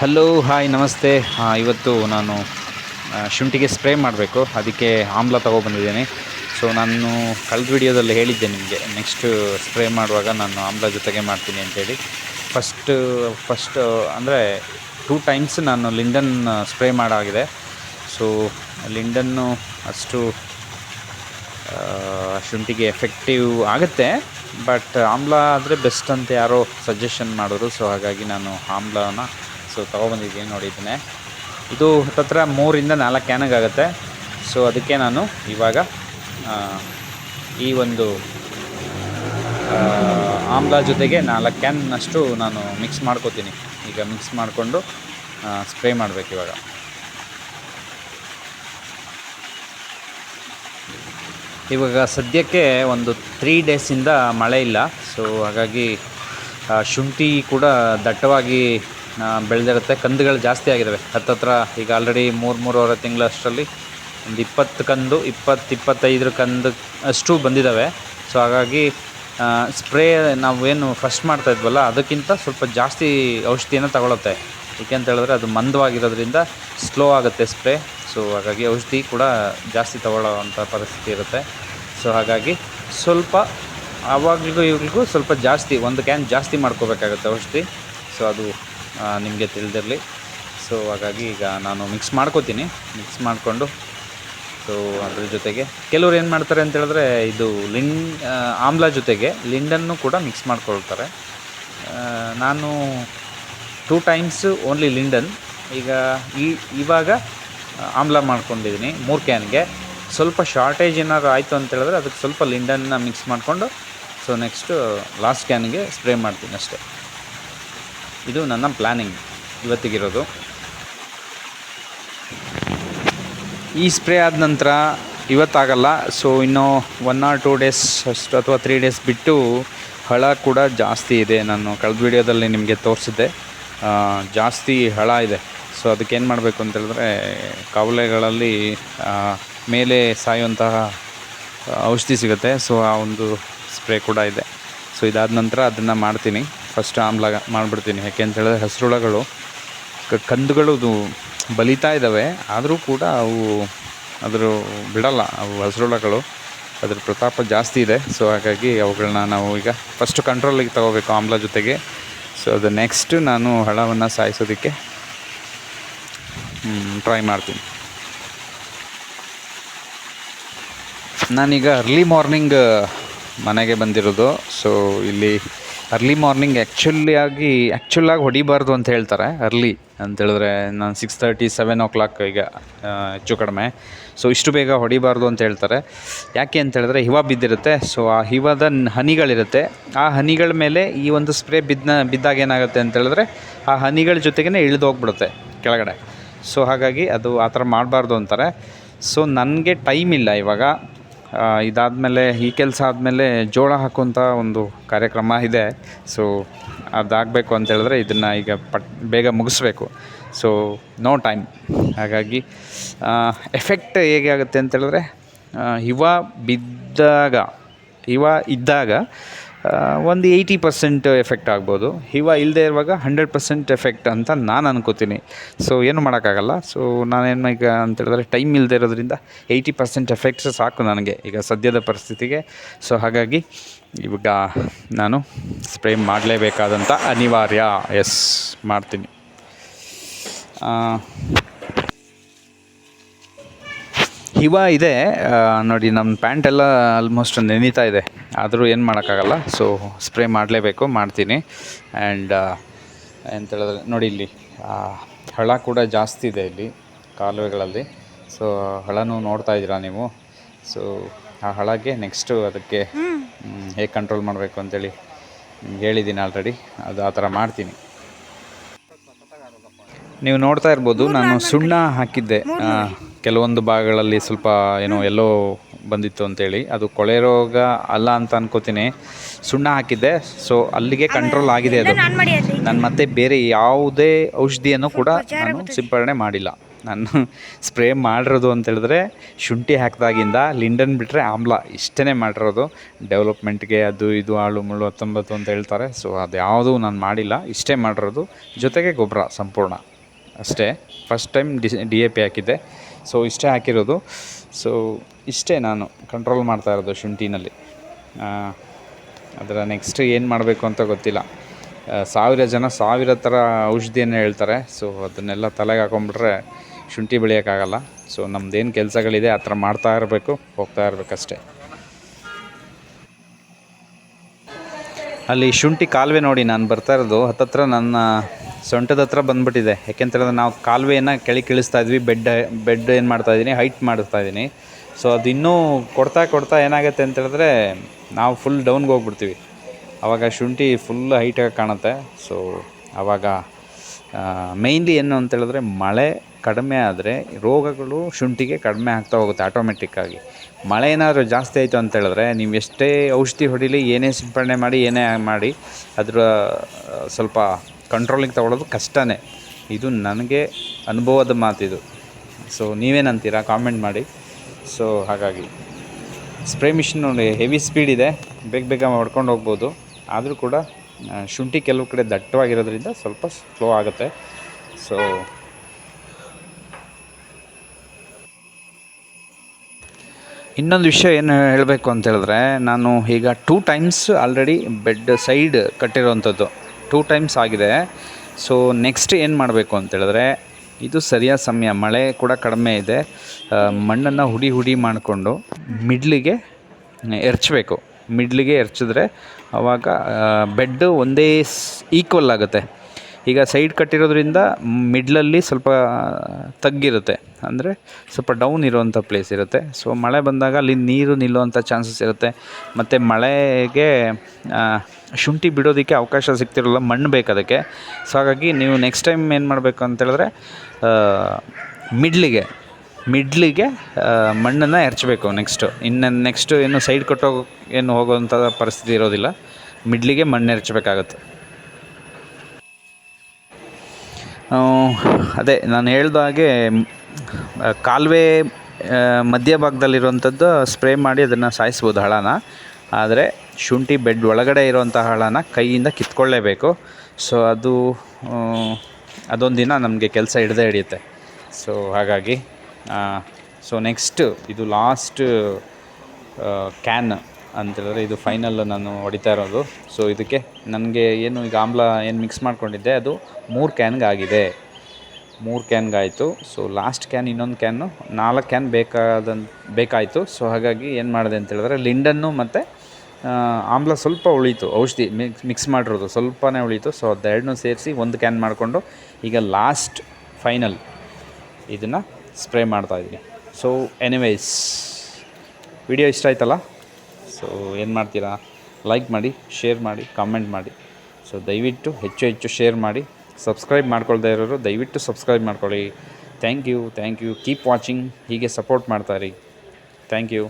Hello hi ನಮಸ್ತೆ. ಇವತ್ತು ನಾನು ಶುಂಠಿಗೆ ಸ್ಪ್ರೇ ಮಾಡಬೇಕು. ಅದಕ್ಕೆ ಆಮ್ಲ ತೊಗೊಬಂದಿದ್ದೇನೆ. ಸೊ ನಾನು ಕಳೆದ ವಿಡಿಯೋದಲ್ಲಿ ಹೇಳಿದ್ದೆ ನಿಮಗೆ. ನೆಕ್ಸ್ಟ್ ಸ್ಪ್ರೇ ಮಾಡುವಾಗ ನಾನು ಆಮ್ಲ ಜೊತೆಗೆ ಮಾಡ್ತೀನಿ ಅಂತೇಳಿ. ಫಸ್ಟ್ ಫಸ್ಟ್ ಅಂದರೆ ಟೂ ಟೈಮ್ಸ್ ನಾನು ಲಿಂಡನ್ ಸ್ಪ್ರೇ ಮಾಡಾಗಿದೆ. ಸೊ ಲಿಂಡನ್ನು ಅಷ್ಟು ಶುಂಠಿಗೆ ಎಫೆಕ್ಟಿವ್ ಆಗುತ್ತೆ. ಬಟ್ ಆಮ್ಲ ಆದರೆ ಬೆಸ್ಟ್ ಅಂತ ಯಾರೋ ಸಜೆಷನ್ ಮಾಡೋರು ಸೊ ಹಾಗಾಗಿ ನಾನು ಆಮ್ಲನ ಸೊ ತೊಗೊಬಂದಿದ್ದೀನಿ ನೋಡಿದ್ದೇನೆ. ಇದು ಹತ್ತತ್ರ ಮೂರಿಂದ ನಾಲ್ಕು ಕ್ಯಾನಗಾಗುತ್ತೆ ಸೊ ಅದಕ್ಕೆ ನಾನು ಇವಾಗ ಈ ಒಂದು ಆಮ್ಲ ಜೊತೆಗೆ ನಾಲ್ಕು ಕ್ಯಾನ್ನಷ್ಟು ನಾನು ಮಿಕ್ಸ್ ಮಾಡ್ಕೋತೀನಿ. ಈಗ ಮಿಕ್ಸ್ ಮಾಡಿಕೊಂಡು ಸ್ಪ್ರೇ ಮಾಡಬೇಕು ಇವಾಗ. ಇವಾಗ ಸದ್ಯಕ್ಕೆ ಒಂದು ತ್ರೀ ಡೇಸಿಂದ ಮಳೆ ಇಲ್ಲ. ಸೊ ಹಾಗಾಗಿ ಶುಂಠಿ ಕೂಡ ದಟ್ಟವಾಗಿ ಬೆಳೆದಿರುತ್ತೆ. ಕಂದುಗಳು ಜಾಸ್ತಿ ಆಗಿದ್ದಾವೆ ಹತ್ತತ್ರ ಈಗ ಆಲ್ರೆಡಿ ಮೂರು, ಮೂರುವರೆ ತಿಂಗಳಷ್ಟರಲ್ಲಿ ಒಂದು ಇಪ್ಪತ್ತು ಕಂದು, ಇಪ್ಪತ್ತು ಇಪ್ಪತ್ತೈದರ ಕಂದು ಅಷ್ಟು ಬಂದಿದ್ದಾವೆ ಸೊ ಹಾಗಾಗಿ ಸ್ಪ್ರೇ ನಾವೇನು ಫಸ್ಟ್ ಮಾಡ್ತಾ ಇದ್ವಲ್ಲ, ಅದಕ್ಕಿಂತ ಸ್ವಲ್ಪ ಜಾಸ್ತಿ ಔಷಧಿಯನ್ನು ತಗೊಳುತ್ತೆ. ಏಕೆ ಅಂತ ಹೇಳಿದ್ರೆ ಅದು ಮಂದವಾಗಿರೋದ್ರಿಂದ ಸ್ಲೋ ಆಗುತ್ತೆ ಸ್ಪ್ರೇ ಸೊ ಹಾಗಾಗಿ ಔಷಧಿ ಕೂಡ ಜಾಸ್ತಿ ತಗೊಳ್ಳೋವಂಥ ಪರಿಸ್ಥಿತಿ ಇರುತ್ತೆ. ಸೊ ಹಾಗಾಗಿ ಸ್ವಲ್ಪ, ಆವಾಗಲಿಗೂ ಇವಾಗಲಿಗೂ ಸ್ವಲ್ಪ ಜಾಸ್ತಿ, ಒಂದು ಕ್ಯಾನ್ ಜಾಸ್ತಿ ಮಾಡ್ಕೋಬೇಕಾಗುತ್ತೆ ಔಷಧಿ. ಸೊ ಅದು ನಿಮಗೆ ತಿಳಿದಿರಲಿ. ಸೊ ಹಾಗಾಗಿ ಈಗ ನಾನು ಮಿಕ್ಸ್ ಮಾಡ್ಕೋತೀನಿ. ಮಿಕ್ಸ್ ಮಾಡಿಕೊಂಡು ಸೊ ಅದ್ರ ಜೊತೆಗೆ ಕೆಲವ್ರು ಏನು ಮಾಡ್ತಾರೆ ಅಂತ ಹೇಳಿದ್ರೆ, ಇದು ಲಿನ್ ಆಮ್ಲ ಜೊತೆಗೆ ಲಿಂಡನ್ನು ಕೂಡ ಮಿಕ್ಸ್ ಮಾಡ್ಕೊಳ್ತಾರೆ. ನಾನು ಟೂ ಟೈಮ್ಸ್ ಓನ್ಲಿ ಲಿಂಡನ್. ಈಗ ಈ, ಇವಾಗ, ಆಮ್ಲ ಮಾಡ್ಕೊಂಡಿದ್ದೀನಿ ಮೂರು ಕ್ಯಾನ್ಗೆ. ಸ್ವಲ್ಪ ಶಾರ್ಟೇಜ್ ಏನಾದ್ರು ಆಯಿತು ಅಂತ ಹೇಳಿದ್ರೆ, ಅದಕ್ಕೆ ಸ್ವಲ್ಪ ಲಿಂಡನ್ನ ಮಿಕ್ಸ್ ಮಾಡಿಕೊಂಡು ಸೊ ನೆಕ್ಸ್ಟು ಲಾಸ್ಟ್ ಕ್ಯಾನ್ಗೆ ಸ್ಪ್ರೇ ಮಾಡ್ತೀನಿ ಅಷ್ಟೇ. ಇದು ನನ್ನ ಪ್ಲ್ಯಾನಿಂಗ್ ಇವತ್ತಿಗಿರೋದು. ಈ ಸ್ಪ್ರೇ ಆದ ನಂತರ ಇವತ್ತಾಗಲ್ಲ, ಸೊ ಇನ್ನು ಒನ್ ಆರ್ ಟೂ ಡೇಸ್ ಅಷ್ಟು ಅಥವಾ ತ್ರೀ ಡೇಸ್ ಬಿಟ್ಟು ಹಳ ಕೂಡ ಜಾಸ್ತಿ ಇದೆ. ನಾನು ಕಳೆದ ವೀಡಿಯೋದಲ್ಲಿ ನಿಮಗೆ ತೋರಿಸಿದ್ದೆ. ಜಾಸ್ತಿ ಹಳ ಇದೆ. ಸೊ ಅದಕ್ಕೆ ಏನು ಮಾಡಬೇಕು ಅಂತ ಹೇಳಿದ್ರೆ, ಕವಲೆಗಳಲ್ಲಿ ಮೇಲೆ ಸಾಯುವಂತಹ ಔಷಧಿ ಸಿಗುತ್ತೆ. ಸೊ ಆ ಒಂದು ಸ್ಪ್ರೇ ಕೂಡ ಇದೆ. ಸೊ ಇದಾದ ನಂತರ ಅದನ್ನು ಮಾಡ್ತೀನಿ. ಫಸ್ಟ್ ಆಮ್ಲ ಮಾಡಿಬಿಡ್ತೀನಿ. ಯಾಕೆ ಅಂತ ಹೇಳಿದ್ರೆ ಹಸಿರುಳಗಳು ಕಂದುಗಳು ಬಲಿತಾ ಇದ್ದಾವೆ. ಆದರೂ ಕೂಡ ಅವು ಅದರ ಬಿಡಲ್ಲ. ಅವು ಹಸಿರುಳಗಳು ಅದ್ರ ಪ್ರತಾಪ ಜಾಸ್ತಿ ಇದೆ. ಸೊ ಹಾಗಾಗಿ ಅವುಗಳನ್ನ ನಾವು ಈಗ ಫಸ್ಟ್ ಕಂಟ್ರೋಲಿಗೆ ತಗೋಬೇಕು ಆಮ್ಲ ಜೊತೆಗೆ. ಸೊ ಅದು ನೆಕ್ಸ್ಟ್ ನಾನು ಹಳವನ್ನು ಸಾಯಿಸೋದಕ್ಕೆ ಟ್ರೈ ಮಾಡ್ತೀನಿ. ನಾನೀಗ ಅರ್ಲಿ ಮಾರ್ನಿಂಗ್ ಮನೆಗೆ ಬಂದಿರೋದು. ಸೊ ಇಲ್ಲಿ ಅರ್ಲಿ ಮಾರ್ನಿಂಗ್ ಆ್ಯಕ್ಚುಲಿ ಆಗಿ ಆ್ಯಕ್ಚುಲಾಗಿ ಹೊಡಿಬಾರ್ದು ಅಂತ ಹೇಳ್ತಾರೆ ಅರ್ಲಿ ಅಂತ ಹೇಳಿದ್ರೆ ನಾನು six thirty seven o'clock ಈಗ ಹೆಚ್ಚು ಕಡಿಮೆ. ಸೊ ಇಷ್ಟು ಬೇಗ ಹೊಡಿಬಾರ್ದು ಅಂತ ಹೇಳ್ತಾರೆ. ಯಾಕೆ ಅಂತ ಹೇಳಿದ್ರೆ ಹಿವ ಬಿದ್ದಿರುತ್ತೆ. ಸೊ ಆ ಹಿವದ ಹನಿಗಳಿರುತ್ತೆ. ಆ ಹನಿಗಳ ಮೇಲೆ ಈ ಒಂದು ಸ್ಪ್ರೇ ಬಿದ್ದ ಬಿದ್ದಾಗ ಏನಾಗುತ್ತೆ ಅಂತ ಹೇಳಿದ್ರೆ ಆ ಹನಿಗಳ ಜೊತೆಗೇ ಇಳಿದು ಹೋಗ್ಬಿಡುತ್ತೆ ಕೆಳಗಡೆ. ಸೊ ಹಾಗಾಗಿ ಅದು ಆ ಥರ ಮಾಡಬಾರ್ದು ಅಂತಾರೆ. ಸೊ ನನಗೆ ಟೈಮ್ ಇಲ್ಲ ಇವಾಗ. ಇದಾದಮೇಲೆ ಈ ಕೆಲಸ ಆದಮೇಲೆ ಜೋಳ ಹಾಕುವಂಥ ಒಂದು ಕಾರ್ಯಕ್ರಮ ಇದೆ. ಸೊ ಅದಾಗಬೇಕು ಅಂತ ಹೇಳಿದ್ರೆ ಇದನ್ನು ಈಗ ಪಟ್ ಬೇಗ ಮುಗಿಸ್ಬೇಕು. ಸೊ ನೋ ಟೈಮ್ ಹಾಗಾಗಿ ಎಫೆಕ್ಟ್ ಹೇಗೆ ಆಗುತ್ತೆ ಅಂತ ಹೇಳಿದ್ರೆ ಆ, ಹಿಮ ಬಿದ್ದಾಗ ಇವ ಇದ್ದಾಗ ಒಂದು ಏಯ್ಟಿ ಪರ್ಸೆಂಟ್ ಎಫೆಕ್ಟ್ ಆಗ್ಬೋದು. ಹಿವ ಇಲ್ಲದೆ ಇರುವಾಗ ಹಂಡ್ರೆಡ್ ಪರ್ಸೆಂಟ್ ಎಫೆಕ್ಟ್ ಅಂತ ನಾನು ಅನ್ಕೋತೀನಿ. ಸೊ ಏನು ಮಾಡೋಕ್ಕಾಗಲ್ಲ. ಸೊ ನಾನೇನು ಈಗ ಅಂತ ಹೇಳಿದ್ರೆ ಟೈಮ್ ಇಲ್ಲದೆ ಇರೋದ್ರಿಂದ ಏಯ್ಟಿ ಪರ್ಸೆಂಟ್ ಎಫೆಕ್ಟ್ಸ್ ಸಾಕು ನನಗೆ ಈಗ ಸದ್ಯದ ಪರಿಸ್ಥಿತಿಗೆ. ಸೊ ಹಾಗಾಗಿ ಇವಾಗ ನಾನು ಸ್ಪ್ರೇ ಮಾಡಲೇಬೇಕಾದಂಥ ಅನಿವಾರ್ಯ. ಎಸ್ ಮಾಡ್ತೀನಿ. ಹಿಮ ಇದೆ ನೋಡಿ ನಮ್ಮ ಪ್ಯಾಂಟ್ ಎಲ್ಲ ಆಲ್ಮೋಸ್ಟ್ ನೆನೀತಾ ಇದೆ. ಆದರೂ ಏನು ಮಾಡೋಕ್ಕಾಗಲ್ಲ. ಸೊ ಸ್ಪ್ರೇ ಮಾಡಲೇಬೇಕು ಮಾಡ್ತೀನಿ. ಆ್ಯಂಡ್ ಎಂತ ಹೇಳಿದ್ರೆ ನೋಡಿ ಇಲ್ಲಿ ಹಳ ಕೂಡ ಜಾಸ್ತಿ ಇದೆ ಇಲ್ಲಿ ಕಾಲುವೆಗಳಲ್ಲಿ. ಸೊ ಹಳನೂ ನೋಡ್ತಾ ಇದ್ದೀರಾ ನೀವು? ಸೊ ಆ ಹಳಗೆ ನೆಕ್ಸ್ಟು ಅದಕ್ಕೆ ಹೇಗೆ ಕಂಟ್ರೋಲ್ ಮಾಡಬೇಕು ಅಂತೇಳಿ ಹೇಳಿದ್ದೀನಿ ಆಲ್ರೆಡಿ ಅದು ಆ ಥರ ಮಾಡ್ತೀನಿ. ನೀವು ನೋಡ್ತಾ ಇರ್ಬೋದು ನಾನು ಸುಣ್ಣ ಹಾಕಿದ್ದೆ. ಕೆಲವೊಂದು ಭಾಗಗಳಲ್ಲಿ ಸ್ವಲ್ಪ ಏನೋ ಎಲ್ಲೋ ಬಂದಿತ್ತು ಅಂತೇಳಿ. ಅದು ಕೊಳೆ ರೋಗ ಅಲ್ಲ ಅಂತ ಅನ್ಕೋತೀನಿ. ಸುಣ್ಣ ಹಾಕಿದ್ದೆ. ಸೊ ಅಲ್ಲಿಗೆ ಕಂಟ್ರೋಲ್ ಆಗಿದೆ ಅದು. ನಾನು ಮತ್ತೆ ಬೇರೆ ಯಾವುದೇ ಔಷಧಿಯನ್ನು ಕೂಡ ನಾನು ಸಿಂಪಡಣೆ ಮಾಡಿಲ್ಲ. ನಾನು ಸ್ಪ್ರೇ ಮಾಡಿರೋದು ಅಂತ ಹೇಳಿದ್ರೆ ಶುಂಠಿ ಹಾಕಿದಾಗಿಂದ ಲಿಂಡನ್ ಬಿಟ್ಟರೆ ಆಮ್ಲ ಇಷ್ಟೇ ಮಾಡಿರೋದು. ಡೆವಲಪ್ಮೆಂಟ್ಗೆ ಅದು ಇದು ಆಳು ಮುಳ್ಳು ಹತ್ತೊಂಬತ್ತು ಅಂತ ಹೇಳ್ತಾರೆ. ಸೊ ಅದು ಯಾವುದೂ ನಾನು ಮಾಡಿಲ್ಲ. ಇಷ್ಟೇ ಮಾಡಿರೋದು. ಜೊತೆಗೆ ಗೊಬ್ಬರ ಸಂಪೂರ್ಣ. ಅಷ್ಟೇ. First time D D A P ಹಾಕಿದ್ದೆ. ಸೊ ಇಷ್ಟೇ ಹಾಕಿರೋದು. ಸೊ ಇಷ್ಟೇ ನಾನು ಕಂಟ್ರೋಲ್ ಮಾಡ್ತಾ ಇರೋದು ಶುಂಠಿನಲ್ಲಿ. ಅದರ ನೆಕ್ಸ್ಟ್ ಏನು ಮಾಡಬೇಕು ಅಂತ ಗೊತ್ತಿಲ್ಲ. ಸಾವಿರ ಜನ ಸಾವಿರ ಥರ ಔಷಧಿಯನ್ನು ಹೇಳ್ತಾರೆ. ಸೊ ಅದನ್ನೆಲ್ಲ ತಲೆಗೆ ಹಾಕೊಂಡ್ಬಿಟ್ರೆ ಶುಂಠಿ ಬೆಳೆಯೋಕ್ಕಾಗಲ್ಲ. ಸೊ ನಮ್ಮದೇನು ಕೆಲಸಗಳಿದೆ ಆ ಥರ ಮಾಡ್ತಾ ಇರಬೇಕು, ಹೋಗ್ತಾ ಇರಬೇಕಷ್ಟೇ ಅಲ್ಲಿ ಶುಂಠಿ ಕಾಲುವೆ ನೋಡಿ, ನಾನು ಬರ್ತಾ ಇರೋದು. ಹತ್ತತ್ರ ನನ್ನ ಸೊಂಟದ ಹತ್ರ ಬಂದ್ಬಿಟ್ಟಿದೆ. ಯಾಕೆಂತೇಳಿದ್ರೆ ನಾವು ಕಾಲುವೆಯನ್ನು ಕೆಳಗೆ ಕಿಳಿಸ್ತಾ ಇದ್ವಿ, ಬೆಡ್ ಬೆಡ್ ಏನು ಮಾಡ್ತಾ ಇದ್ದೀನಿ, ಹೈಟ್ ಮಾಡ್ತಾ ಇದ್ದೀನಿ. ಸೊ ಅದು ಇನ್ನೂ ಕೊಡ್ತಾ ಕೊಡ್ತಾ ಏನಾಗುತ್ತೆ ಅಂತ ಹೇಳಿದ್ರೆ, ನಾವು ಫುಲ್ ಡೌನ್ಗೆ ಹೋಗ್ಬಿಡ್ತೀವಿ. ಆವಾಗ ಶುಂಠಿ ಫುಲ್ ಹೈಟಾಗಿ ಕಾಣುತ್ತೆ. ಸೊ ಆವಾಗ ಮೇಯ್ನ್ಲಿ ಏನು ಅಂತ ಹೇಳಿದ್ರೆ, ಮಳೆ ಕಡಿಮೆ ಆದರೆ ರೋಗಗಳು ಶುಂಠಿಗೆ ಕಡಿಮೆ ಆಗ್ತಾ ಹೋಗುತ್ತೆ ಆಟೋಮೆಟಿಕ್ಕಾಗಿ ಮಳೆ ಏನಾದರೂ ಜಾಸ್ತಿ ಆಯಿತು ಅಂತ ಹೇಳಿದ್ರೆ, ನೀವು ಎಷ್ಟೇ ಔಷಧಿ ಹೊಡಿಲಿ, ಏನೇ ಸಿಂಪಡಣೆ ಮಾಡಿ, ಏನೇ ಮಾಡಿ, ಅದರ ಸ್ವಲ್ಪ ಕಂಟ್ರೋಲಿಗೆ ತಗೊಳ್ಳೋದು ಕಷ್ಟನೇ. ಇದು ನನಗೆ ಅನುಭವದ ಮಾತಿದು. ಸೊ ನೀವೇನಂತೀರಾ ಕಾಮೆಂಟ್ ಮಾಡಿ. ಸೊ ಹಾಗಾಗಿ. ಸ್ಪ್ರೇ ಮಿಷಿನ್ ನೋಡಿ ಹೆವಿ ಸ್ಪೀಡ್ ಇದೆ. ಬೇಗ ಬೇಗ ಹೊಡ್ಕೊಂಡು ಹೋಗ್ಬೋದು. ಆದರೂ ಕೂಡ ಶುಂಠಿ ಕೆಲವು ಕಡೆ ದಟ್ಟವಾಗಿರೋದ್ರಿಂದ ಸ್ವಲ್ಪ ಸ್ಲೋ ಆಗುತ್ತೆ. ಸೊ ಇನ್ನೊಂದು ವಿಷಯ ಏನು ಹೇಳಬೇಕು ಅಂತ ಹೇಳಿದ್ರೆ, ನಾನು ಈಗ two times already bed side ಕಟ್ಟಿರೋವಂಥದ್ದು. Two times ಆಗಿದೆ. ಸೊ ನೆಕ್ಸ್ಟ್ ಏನು ಮಾಡಬೇಕು ಅಂತೇಳಿದ್ರೆ ಇದು ಸರಿಯಾದ ಸಮಯ. ಮಳೆ ಕೂಡ ಕಡಿಮೆ ಇದೆ. ಮಣ್ಣನ್ನು ಹುಡಿ ಹುಡಿ ಮಾಡಿಕೊಂಡು ಮಿಡ್ಲಿಗೆ ಎರಚಬೇಕು. ಮಿಡ್ಲಿಗೆ ಎರಚಿದ್ರೆ ಆವಾಗ ಬೆಡ್ ಒಂದೇ ಈಕ್ವಲ್ ಆಗುತ್ತೆ. ಈಗ ಸೈಡ್ ಕಟ್ಟಿರೋದ್ರಿಂದ ಮಿಡ್ಲಲ್ಲಿ ಸ್ವಲ್ಪ ತಗ್ಗಿರುತ್ತೆ. ಅಂದರೆ ಸ್ವಲ್ಪ ಡೌನ್ ಇರುವಂಥ ಪ್ಲೇಸ್ ಇರುತ್ತೆ. ಸೊ ಮಳೆ ಬಂದಾಗ ಅಲ್ಲಿ ನೀರು ನಿಲ್ಲುವಂಥ ಚಾನ್ಸಸ್ ಇರುತ್ತೆ. ಮತ್ತು ಮಳೆಗೆ ಶುಂಠಿ ಬಿಡೋದಕ್ಕೆ ಅವಕಾಶ ಸಿಗ್ತಿರಲ್ಲ, ಮಣ್ಣು ಬೇಕು ಅದಕ್ಕೆ. ಸೊ ಹಾಗಾಗಿ ನೀವು ನೆಕ್ಸ್ಟ್ ಟೈಮ್ ಏನು ಮಾಡಬೇಕು ಅಂತೇಳಿದ್ರೆ ಮಿಡ್ಲಿಗೆ ಮಿಡ್ಲಿಗೆ ಮಣ್ಣನ್ನು ಎರಚಬೇಕು ನೆಕ್ಸ್ಟು ಇನ್ನು ನೆಕ್ಸ್ಟು ಏನು ಸೈಡ್ ಕೊಟ್ಟೋಗ ಏನು ಹೋಗೋವಂಥ ಪರಿಸ್ಥಿತಿ ಇರೋದಿಲ್ಲ. ಮಿಡ್ಲಿಗೆ ಮಣ್ಣು ಎರಚಬೇಕಾಗತ್ತೆ. ಅದೇ ನಾನು ಹೇಳ್ದ ಹಾಗೆ ಕಾಲುವೆ ಮಧ್ಯಭಾಗದಲ್ಲಿರುವಂಥದ್ದು ಸ್ಪ್ರೇ ಮಾಡಿ ಅದನ್ನು ಸಾಯಿಸ್ಬೋದು ಹಳನ. ಆದರೆ ಶುಂಠಿ ಬೆಡ್ ಒಳಗಡೆ ಇರುವಂಥ ಹಾಳನ್ನು ಕೈಯಿಂದ ಕಿತ್ಕೊಳ್ಳೇಬೇಕು. ಸೊ ಅದು ಅದೊಂದು ದಿನ ನಮಗೆ ಕೆಲಸ ಹಿಡ್ದೇ ಹಿಡಿಯುತ್ತೆ. ಸೊ ಹಾಗಾಗಿ ಸೊ ನೆಕ್ಸ್ಟ್ ಇದು ಲಾಸ್ಟ್ ಕ್ಯಾನ್ ಅಂತೇಳಿದ್ರೆ ಇದು ಫೈನಲ್ ನಾನು ಹೊಡಿತಾ ಇರೋದು. ಸೊ ಇದಕ್ಕೆ ನನಗೆ ಏನು ಈಗ ಆಮ್ಲ ಏನು ಮಿಕ್ಸ್ ಮಾಡ್ಕೊಂಡಿದ್ದೆ, ಅದು ಮೂರು ಕ್ಯಾನ್ಗೆ ಆಗಿದೆ ಮೂರು ಕ್ಯಾನ್ಗಾಯಿತು ಸೊ ಲಾಸ್ಟ್ ಕ್ಯಾನ್ ಇನ್ನೊಂದು ಕ್ಯಾನು ನಾಲ್ಕು ಕ್ಯಾನ್ ಬೇಕಾದಂತ, ಬೇಕಾಯಿತು. ಸೊ ಹಾಗಾಗಿ ಏನು ಮಾಡಿದೆ ಅಂತೇಳಿದ್ರೆ, ಲಿಂಡನ್ನು ಮತ್ತು ಆಮ್ಲ ಸ್ವಲ್ಪ ಉಳೀತು, ಔಷಧಿ ಮಿಕ್ಸ್ ಮಿಕ್ಸ್ ಮಾಡಿರೋದು ಸ್ವಲ್ಪನೇ ಉಳೀತು ಸೊ ಅದೆರಡನ್ನೂ ಸೇರಿಸಿ ಒಂದು ಕ್ಯಾನ್ ಮಾಡಿಕೊಂಡು ಈಗ ಲಾಸ್ಟ್ ಫೈನಲ್ ಇದನ್ನು ಸ್ಪ್ರೇ ಮಾಡ್ತಾಯಿದ್ದೀನಿ ಸೊ ಎನಿವೇಸ್ ವಿಡಿಯೋ ಇಷ್ಟ ಆಯ್ತಲ್ಲ? ಸೊ ಏನು ಮಾಡ್ತೀರಾ? ಲೈಕ್ ಮಾಡಿ ಶೇರ್ ಮಾಡಿ ಕಾಮೆಂಟ್ ಮಾಡಿ. ಸೊ ದಯವಿಟ್ಟು ಹೆಚ್ಚು ಹೆಚ್ಚು ಶೇರ್ ಮಾಡಿ. ಸಬ್ಸ್ಕ್ರೈಬ್ ಮಾಡ್ಕೊಳ್ತಾ ಇರೋರು ದಯವಿಟ್ಟು ಸಬ್ಸ್ಕ್ರೈಬ್ ಮಾಡ್ಕೊಳ್ಳಿ. Thank you thank you keep watching ಹೀಗೆ ಸಪೋರ್ಟ್ ಮಾಡ್ತಾರೆ ಥ್ಯಾಂಕ್ ಯು